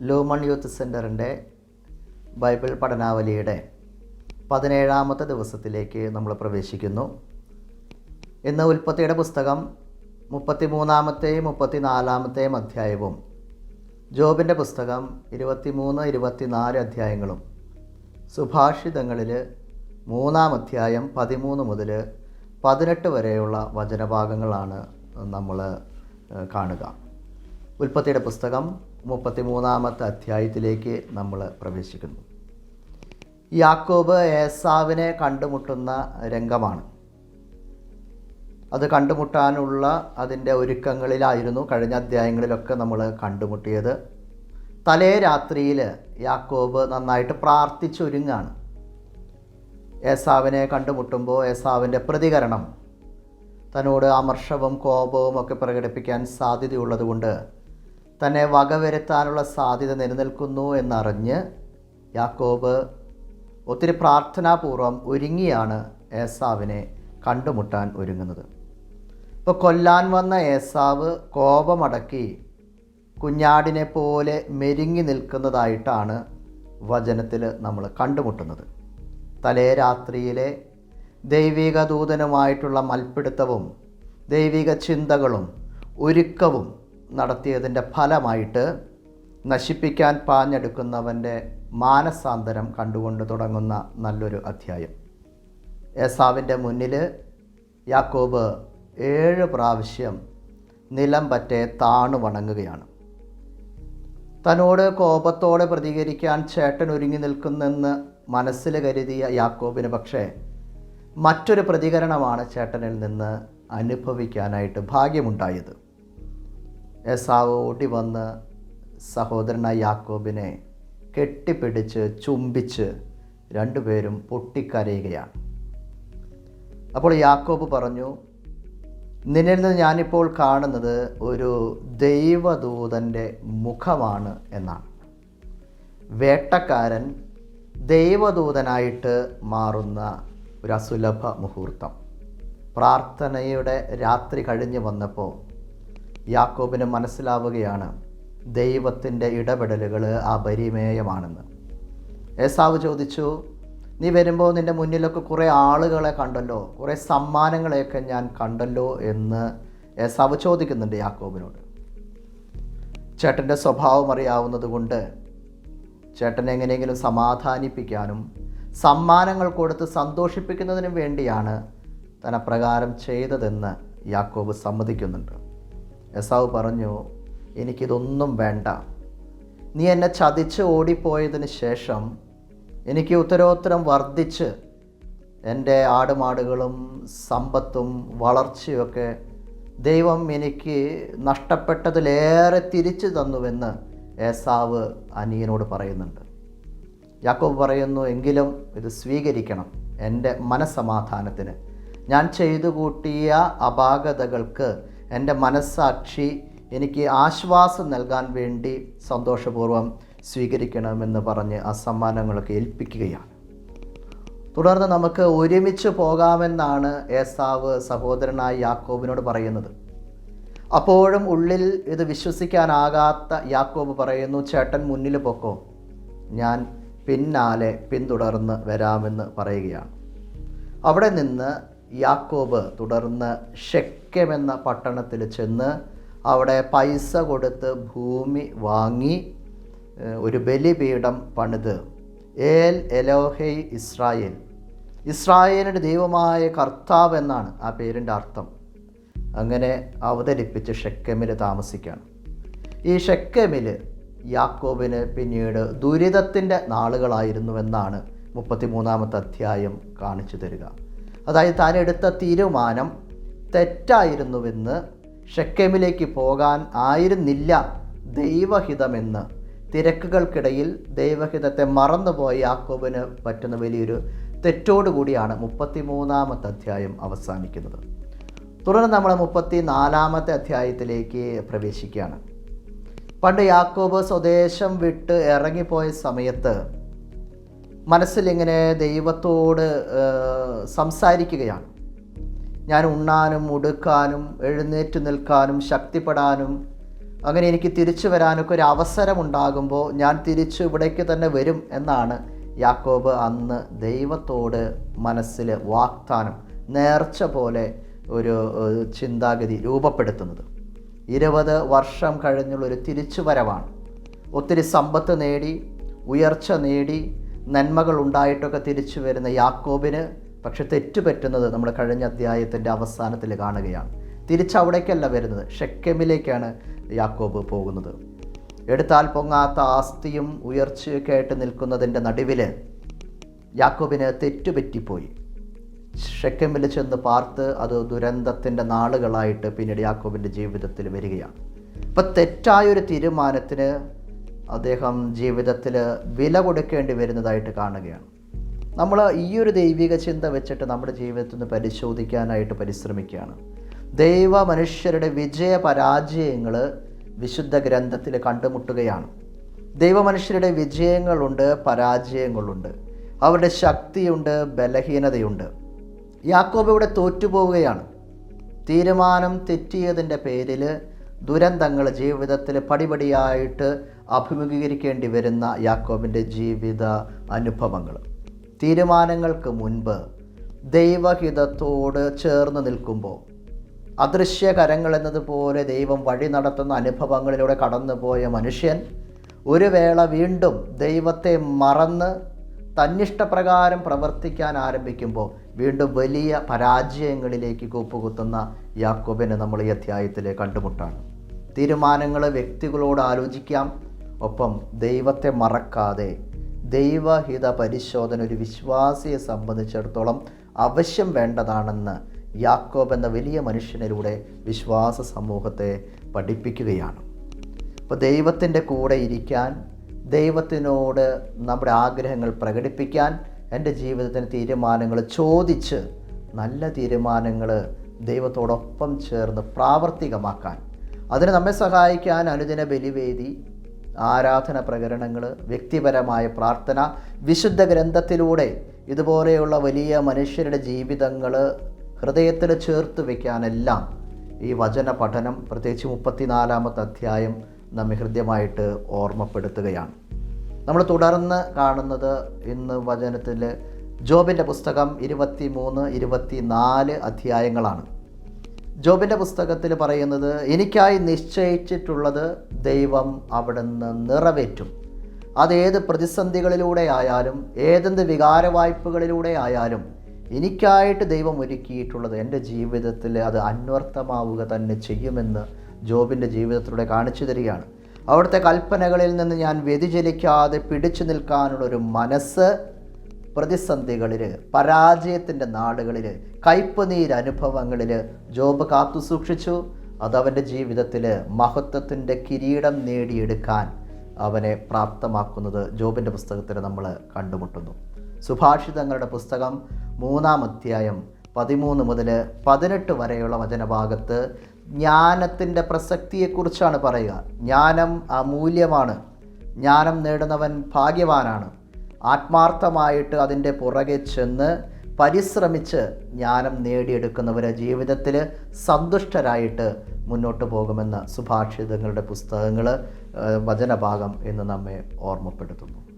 Lumen youth സെന്ററിന്റെ Bible പഠനാവലിയുടെ പതിനേഴാമത്തെ ദിവസത്തിലേക്ക് നമ്മൾ പ്രവേശിക്കുന്നു. ഇന്ന് ഉൽപ്പത്തിയുടെ പുസ്തകം മുപ്പത്തി മൂന്നാമത്തെയും മുപ്പത്തി നാലാമത്തെയും അധ്യായവും ജോബിന്റെ പുസ്തകം ഇരുപത്തിമൂന്ന് ഇരുപത്തിനാല് അധ്യായങ്ങളും സുഭാഷിതങ്ങളിൽ മൂന്നാം അധ്യായം പതിമൂന്ന് മുതൽ പതിനെട്ട് വരെയുള്ള വചനഭാഗങ്ങളാണ് നമ്മൾ കാണുക. ഉൽപ്പത്തിയുടെ പുസ്തകം മുപ്പത്തിമൂന്നാമത്തെ അധ്യായത്തിലേക്ക് നമ്മൾ പ്രവേശിക്കുന്നു. യാക്കോബ് ഏസാവിനെ കണ്ടുമുട്ടുന്ന രംഗമാണ്. അത് കണ്ടുമുട്ടാനുള്ള അതിന്റെ ഒരുക്കങ്ങളിലായിരുന്നു കഴിഞ്ഞ അധ്യായങ്ങളിലൊക്കെ നമ്മൾ കണ്ടുമുട്ടിയത്. തലേ രാത്രിയിൽ യാക്കോബ് നന്നായിട്ട് പ്രാർത്ഥിച്ചൊരുങ്ങാണ്. ഏസാവിനെ കണ്ടുമുട്ടുമ്പോൾ ഏസാവിന്റെ പ്രതികരണം തന്നോട് അമർഷവും കോപവും ഒക്കെ പ്രകടിപ്പിക്കാൻ സാധ്യതയുള്ളതുകൊണ്ട് തന്നെ വകവരുത്താനുള്ള സാധ്യത നിലനിൽക്കുന്നു എന്നറിഞ്ഞ് യാക്കോബ് ഒത്തിരി പ്രാർത്ഥനാപൂർവം ഒരുങ്ങിയാണ് ഏസാവിനെ കണ്ടുമുട്ടാൻ ഒരുങ്ങുന്നത്. ഇപ്പോൾ കൊല്ലാൻ വന്ന ഏസാവ് കോപമടക്കി കുഞ്ഞാടിനെ പോലെ മെരുങ്ങി നിൽക്കുന്നതായിട്ടാണ് വചനത്തിൽ നമ്മൾ കണ്ടുമുട്ടുന്നത്. തലേ രാത്രിയിലെ ദൈവിക ദൂതനുമായിട്ടുള്ള മൽപ്പിടുത്തവും ദൈവിക ചിന്തകളും ഒരുക്കവും നടത്തിയതിന്റെ ഫലമായിട്ട് നശിപ്പിക്കാൻ പാഞ്ഞെടുക്കുന്നവന്റെ മാനസാന്തരം കണ്ടുകൊണ്ട് തുടങ്ങുന്ന നല്ലൊരു അധ്യായം. ഏസാവിന്റെ മുന്നിൽ യാക്കോബ് ഏഴ് പ്രാവശ്യം നിലം പറ്റെ താണു വണങ്ങുകയാണ്. തന്നോട് കോപത്തോടെ പ്രതികരിക്കാൻ ചേട്ടൻ ഒരുങ്ങി നിൽക്കുന്നെന്ന് മനസ്സിൽ കരുതിയ യാക്കോബിന് പക്ഷേ മറ്റൊരു പ്രതികരണമാണ് ചേട്ടനിൽ നിന്ന് അനുഭവിക്കാനായിട്ട് ഭാഗ്യമുണ്ടായത്. എസാവ് ഓടി വന്ന് സഹോദരനായ യാക്കോബിനെ കെട്ടിപ്പിടിച്ച് ചുംബിച്ച് രണ്ടുപേരും പൊട്ടിക്കരയുകയാണ്. അപ്പോൾ യാക്കോബ് പറഞ്ഞു നിന്നിൽ നിന്ന് ഞാനിപ്പോൾ കാണുന്നത് ഒരു ദൈവദൂതന്റെ മുഖമാണ് എന്നാണ്. വേട്ടക്കാരൻ ദൈവദൂതനായിട്ട് മാറുന്ന ഒരു അസുലഭ മുഹൂർത്തം. പ്രാർത്ഥനയുടെ രാത്രി കഴിഞ്ഞ് വന്നപ്പോൾ യാക്കോബിന് മനസ്സിലാവുകയാണ് ദൈവത്തിന്റെ ഇടപെടലുകൾ അപരിമേയമാണെന്ന്. ഏസാവ് ചോദിച്ചു നീ വരുമ്പോൾ നിന്റെ മുന്നിലൊക്കെ കുറേ ആളുകളെ കണ്ടല്ലോ കുറേ സമ്മാനങ്ങളെയൊക്കെ ഞാൻ കണ്ടല്ലോ എന്ന് ഏസാവ് ചോദിക്കുന്നുണ്ട് യാക്കോബിനോട്. ചേട്ടന്റെ സ്വഭാവം അറിയാവുന്നത് കൊണ്ട് ചേട്ടനെ എങ്ങനെയെങ്കിലും സമാധാനിപ്പിക്കാനും സമ്മാനങ്ങൾ കൊടുത്ത് സന്തോഷിപ്പിക്കുന്നതിനും വേണ്ടിയാണ് തന്നെ പ്രകാരം ചെയ്തതെന്ന് യാക്കോബ് സമ്മതിക്കുന്നുണ്ട്. എസാവ് പറഞ്ഞു എനിക്കിതൊന്നും വേണ്ട. നീ എന്നെ ചതിച്ച് ഓടിപ്പോയതിന് ശേഷം എനിക്ക് ഉത്തരോത്തരം വർദ്ധിച്ച് എന്റെ ആടുമാടുകളും സമ്പത്തും വളർച്ചയൊക്കെ ദൈവം എനിക്ക് നഷ്ടപ്പെട്ടതിലേറെ തിരിച്ചു തന്നുവെന്ന് ഏസാവ് അനിയനോട് പറയുന്നുണ്ട്. യാക്കോബ് പറയുന്നു എങ്കിലും ഇത് സ്വീകരിക്കണം എന്റെ മനസ്സമാധാനത്തിന്. ഞാൻ ചെയ്തു കൂട്ടിയ അപാകതകൾക്ക് എന്റെ മനസ്സാക്ഷി എനിക്ക് ആശ്വാസം നൽകാൻ വേണ്ടി സന്തോഷപൂർവം സ്വീകരിക്കണമെന്ന് പറഞ്ഞ് ആ സമ്മാനങ്ങളൊക്കെ ഏൽപ്പിക്കുകയാണ്. തുടർന്ന് നമുക്ക് ഒരുമിച്ച് പോകാമെന്നാണ് ഏസാവ് സഹോദരനായ യാക്കോബിനോട് പറയുന്നത്. അപ്പോഴും ഉള്ളിൽ ഇത് വിശ്വസിക്കാനാകാത്ത യാക്കോബ് പറയുന്നു ചേട്ടൻ മുന്നിൽ പൊക്കോ ഞാൻ പിന്നാലെ പിന്തുടർന്ന് വരാമെന്ന് പറയുകയാണ്. അവിടെ നിന്ന് യാക്കോബ് തുടർന്ന് ഷെക്കം എന്ന പട്ടണത്തിൽ ചെന്ന് അവിടെ പൈസ കൊടുത്ത് ഭൂമി വാങ്ങി ഒരു ബലിപീഠം പണിത്. ഏൽ എലോഹൈ ഇസ്രായേൽ. ഇസ്രായേലിന്റെ ദൈവമായ കർത്താവ് എന്നാണ് ആ പേരിന്റെ അർത്ഥം. അങ്ങനെ അവതരിപ്പിച്ച് ഷെക്കമിൽ താമസിക്കുകയാണ്. ഈ ഷെക്കമിൽ യാക്കോബിന് പിന്നീട് ദുരിതത്തിന്റെ നാളുകളായിരുന്നുവെന്നാണ് മുപ്പത്തിമൂന്നാമത്തെ അധ്യായം കാണിച്ചു തരിക. അതായത് താൻ എടുത്ത തീരുമാനം തെറ്റായിരുന്നുവെന്ന് ഷെക്കേമിലേക്ക് പോകാൻ ആയിരുന്നില്ല ദൈവഹിതമെന്ന്. തിരക്കുകൾക്കിടയിൽ ദൈവഹിതത്തെ മറന്നുപോയ യാക്കോബിന് പറ്റുന്ന വലിയൊരു തെറ്റോടുകൂടിയാണ് മുപ്പത്തിമൂന്നാമത്തെ അധ്യായം അവസാനിക്കുന്നത്. തുടർന്ന് നമ്മൾ മുപ്പത്തി നാലാമത്തെ അധ്യായത്തിലേക്ക് പ്രവേശിക്കുകയാണ്. പണ്ട് യാക്കോബ് സ്വദേശം വിട്ട് ഇറങ്ങിപ്പോയ സമയത്ത് മനസ്സിലിങ്ങനെ ദൈവത്തോട് സംസാരിക്കുകയാണ്. ഞാൻ ഉണ്ണാനും ഉടുക്കാനും എഴുന്നേറ്റ് നിൽക്കാനും ശക്തിപ്പെടാനും അങ്ങനെ എനിക്ക് തിരിച്ചു വരാനൊക്കെ ഒരു അവസരമുണ്ടാകുമ്പോൾ ഞാൻ തിരിച്ചു ഇവിടേക്ക് തന്നെ വരും എന്നാണ് യാക്കോബ് അന്ന് ദൈവത്തോട് മനസ്സിൽ വാഗ്ദാനം നേർച്ച പോലെ ഒരു ചിന്താഗതി രൂപപ്പെടുത്തുന്നത്. ഇരുപത് വർഷം കഴിഞ്ഞുള്ള ഒരു തിരിച്ചുവരവാണ്. ഒത്തിരി സമ്പത്ത് നേടി ഉയർച്ച നേടി നന്മകൾ ഉണ്ടായിട്ടൊക്കെ തിരിച്ചു വരുന്ന യാക്കോബിന് പക്ഷെ തെറ്റുപറ്റുന്നത് നമ്മൾ കഴിഞ്ഞ അധ്യായത്തിന്റെ അവസാനത്തിൽ കാണുകയാണ്. തിരിച്ചവിടേക്കല്ല വരുന്നത് ഷെക്കമിലേക്കാണ് യാക്കോബ് പോകുന്നത്. എടുത്താൽ പൊങ്ങാത്ത ആസ്തിയും ഉയർച്ചയൊക്കെ ആയിട്ട് നിൽക്കുന്നതിന്റെ നടുവിൽ യാക്കോബിന് തെറ്റുപറ്റിപ്പോയി. ഷെക്കമിൽ ചെന്ന് പാർത്ത് അത് ദുരന്തത്തിന്റെ നാളുകളായിട്ട് പിന്നീട് യാക്കോബിന്റെ ജീവിതത്തിൽ വരികയാണ്. ഇപ്പം തെറ്റായൊരു തീരുമാനത്തിന് അദ്ദേഹം ജീവിതത്തിൽ വില കൊടുക്കേണ്ടി വരുന്നതായിട്ട് കാണുകയാണ്. നമ്മൾ ഈ ഒരു ദൈവിക ചിന്ത വെച്ചിട്ട് നമ്മുടെ ജീവിതത്തിൽ നിന്ന് പരിശോധിക്കാനായിട്ട് പരിശ്രമിക്കുകയാണ്. ദൈവ മനുഷ്യരുടെ വിജയ പരാജയങ്ങൾ വിശുദ്ധ ഗ്രന്ഥത്തിൽ കണ്ടുമുട്ടുകയാണ്. ദൈവ മനുഷ്യരുടെ വിജയങ്ങളുണ്ട് പരാജയങ്ങളുണ്ട്. അവരുടെ ശക്തിയുണ്ട് ബലഹീനതയുണ്ട്. യാക്കോബ് ഇവിടെ തോറ്റുപോവുകയാണ്. തീരുമാനം തെറ്റിയതിന്റെ പേരിൽ ദുരന്തങ്ങൾ ജീവിതത്തിൽ പടിപടിയായിട്ട് അഭിമുഖീകരിക്കേണ്ടി വരുന്ന യാക്കോബിന്റെ ജീവിത അനുഭവങ്ങൾ. തീരുമാനങ്ങൾക്ക് മുൻപ് ദൈവഹിതത്തോട് ചേർന്ന് നിൽക്കുമ്പോൾ അദൃശ്യകരങ്ങൾ എന്നതുപോലെ ദൈവം വഴി നടത്തുന്ന അനുഭവങ്ങളിലൂടെ കടന്നുപോയ മനുഷ്യൻ ഒരു വേള വീണ്ടും ദൈവത്തെ മറന്ന് തന്നിഷ്ടപ്രകാരം പ്രവർത്തിക്കാൻ ആരംഭിക്കുമ്പോൾ വീണ്ടും വലിയ പരാജയങ്ങളിലേക്ക് കൂപ്പുകുത്തുന്ന യാക്കോബിനെ നമ്മൾ ഈ അധ്യായത്തിൽ കണ്ടുമുട്ടാണ്. തീരുമാനങ്ങൾ വ്യക്തികളോട് ആലോചിക്കാം. ഒപ്പം ദൈവത്തെ മറക്കാതെ ദൈവഹിത പരിശോധന ഒരു വിശ്വാസിയെ സംബന്ധിച്ചിടത്തോളം അവശ്യം വേണ്ടതാണെന്ന് യാക്കോബ് എന്ന വലിയ മനുഷ്യനിലൂടെ വിശ്വാസ സമൂഹത്തെ പഠിപ്പിക്കുകയാണ്. അപ്പോൾ ദൈവത്തിന്റെ കൂടെ ഇരിക്കാൻ ദൈവത്തിനോട് നമ്മുടെ ആഗ്രഹങ്ങൾ പ്രകടിപ്പിക്കാൻ എന്റെ ജീവിതത്തിന് തീരുമാനങ്ങൾ ചോദിച്ച് നല്ല തീരുമാനങ്ങൾ ദൈവത്തോടൊപ്പം ചേർന്ന് പ്രാവർത്തികമാക്കാൻ അതിന് നമ്മെ സഹായിക്കാൻ അനുദിന ബലിവേദി ആരാധന പ്രകരണങ്ങൾ വ്യക്തിപരമായ പ്രാർത്ഥന വിശുദ്ധ ഗ്രന്ഥത്തിലൂടെ ഇതുപോലെയുള്ള വലിയ മനുഷ്യരുടെ ജീവിതങ്ങൾ ഹൃദയത്തിൽ ചേർത്ത് വയ്ക്കാനെല്ലാം ഈ വചന പഠനം പ്രത്യേകിച്ച് മുപ്പത്തിനാലാമത്തെ അധ്യായം നമ്മെ ഹൃദ്യമായിട്ട് ഓർമ്മപ്പെടുത്തുകയാണ്. നമ്മൾ തുടർന്ന് കാണുന്നത് ഇന്ന് വചനത്തിൽ ജോബിന്റെ പുസ്തകം ഇരുപത്തി മൂന്ന് ഇരുപത്തി നാല് അധ്യായങ്ങളാണ്. ജോബിന്റെ പുസ്തകത്തിൽ പറയുന്നത് എനിക്കായി നിശ്ചയിച്ചിട്ടുള്ളത് ദൈവം അവിടുന്ന് നിറവേറ്റും. അതേത് പ്രതിസന്ധികളിലൂടെ ആയാലും ഏതെന്ത് വികാര വായ്പകളിലൂടെ ആയാലും എനിക്കായിട്ട് ദൈവം ഒരുക്കിയിട്ടുള്ളത് എന്റെ ജീവിതത്തിൽ അത് അന്വർത്ഥമാവുക തന്നെ ചെയ്യുമെന്ന് ജോബിന്റെ ജീവിതത്തിലൂടെ കാണിച്ചു തരികയാണ്. അവിടുത്തെ കൽപ്പനകളിൽ നിന്ന് ഞാൻ വ്യതിചലിക്കാതെ പിടിച്ചു നിൽക്കാനുള്ളൊരു മനസ്സ് പ്രതിസന്ധികളിൽ പരാജയത്തിന്റെ നാടുകളിൽ കയ്പ് അനുഭവങ്ങളിൽ ജോബ് കാത്തു സൂക്ഷിച്ചു. അതവന്റെ ജീവിതത്തിൽ മഹത്വത്തിന്റെ കിരീടം നേടിയെടുക്കാൻ അവനെ പ്രാപ്തമാക്കുന്നത് ജോബിന്റെ പുസ്തകത്തിൽ നമ്മൾ കണ്ടുമുട്ടുന്നു. സുഭാഷിതങ്ങളുടെ പുസ്തകം മൂന്നാം അധ്യായം പതിമൂന്ന് മുതൽ പതിനെട്ട് വരെയുള്ള വചനഭാഗത്ത് ജ്ഞാനത്തിന്റെ പ്രസക്തിയെക്കുറിച്ചാണ് പറയുക. ജ്ഞാനം അമൂല്യമാണ്. ജ്ഞാനം നേടുന്നവൻ ഭാഗ്യവാനാണ്. ആത്മാർത്ഥമായിട്ട് അതിന്റെ പുറകെ ചെന്ന് പരിശ്രമിച്ച് ജ്ഞാനം നേടിയെടുക്കുന്നവർ ജീവിതത്തിൽ സന്തുഷ്ടരായിട്ട് മുന്നോട്ട് പോകുമെന്ന് സുഭാഷിതങ്ങളുടെ പുസ്തകങ്ങൾ വചനഭാഗം എന്ന് നമ്മെ ഓർമ്മപ്പെടുത്തുന്നു.